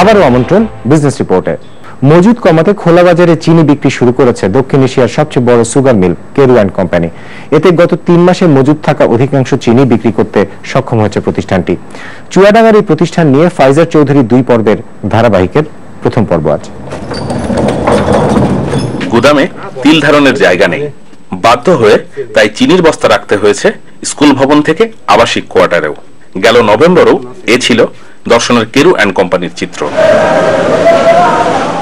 আবারও আমন্ত্রণ বিজনেস রিপোর্টে মজুদ কমাতে খোলা বাজারে চিনি বিক্রি শুরু করেছে দক্ষিণ এশিয়ার সবচেয়ে বড় sugar mill, Carew and Company. এতে গত তিন মাসে মজুদ থাকা অধিকাংশ চিনি বিক্রি করতে সক্ষম হয়েছে প্রতিষ্ঠানটি। চুয়াডাঙ্গার এই প্রতিষ্ঠান নিয়ে ফাইজার চৌধুরী দুই পর্বের ধারাবাহিকের প্রথম পর্ব আজ। গুদামে তিল ধারণের জায়গা নেই। বাধ্য হয়ে তাই চিনির বস্তা রাখতে হয়েছে স্কুল ভবন থেকে আবাসিক কোয়ার্টারেও। গেল নভেম্বরেও এ ছিল দর্শনের কেরু অ্যান্ড কোম্পানির চিত্র।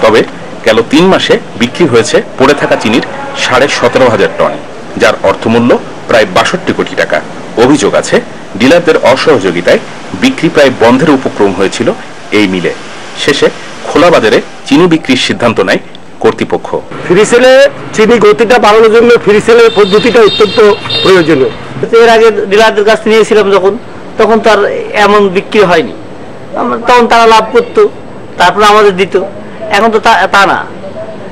তবে গেল তিন মাসে বিক্রি হয়েছে পড়ে থাকা চিনির সাড়ে সতেরো হাজার টন যার অর্থমূল্য প্রায় বাষট্টি কোটি টাকা। অভিযোগ আছে ডিলারদের অসহযোগিতায় বিক্রি প্রায় বন্ধের উপক্রম হয়েছিল এই মিলে। শেষে খোলা বাজারে চিনি বিক্রির সিদ্ধান্ত নেয় কর্তৃপক্ষ। ফ্রি সেলে চিনি গতিটা বাড়ানোর জন্য ফ্রি সেলের পদ্ধতিটা অত্যন্ত প্রয়োজনীয়। এর আগে ডিলারদের কাছ থেকে নিয়েছিলাম যখন তখন তার এমন বিক্রি হয়নি। আমরা- তখন তারা লাভ করতো তারপরে আমাদের দিত। এখন তো তা- না।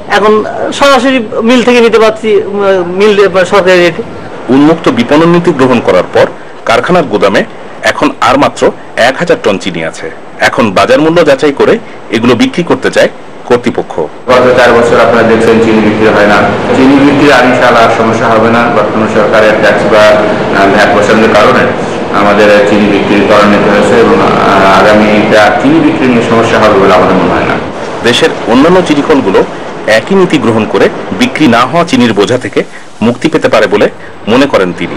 এখন সরাসরি মিল থেকে নিতে পারছি মিল সরকারি রেটে। উন্মুক্ত বিপণন নীতি গ্রহণ করার পর কারখানার গুদামে এখন আর মাত্র এক হাজার টন চিনি আছে। এখন বাজার মূল্য যাচাই করে এগুলো বিক্রি করতে চায় কর্তৃপক্ষ। গত চার বছর আপনারা দেখছেন চিনি বিক্রি হয় না। চিনি বিক্রি আর ইনশাআল্লাহ সমস্যা হবে না। বর্তমান সরকারের ট্যাক্স বা ভ্যাট বসানোর কারণে। আমাদের চিনি বিক্রি ত্বরান্বিত হয়েছে এবং আগামীটা চিনি বিক্রি নিয়ে সমস্যা হবে বলে আমাদের মনে হয় না। দেশের অন্যান্য চিনিকলগুলো একই নীতি গ্রহণ করে বিক্রি না হওয়া চিনির বোঝা থেকে মুক্তি পেতে পারে বলে মনে করেন তিনি।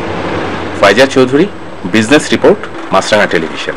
Faiza Chowdhury, business report, Maasranga television.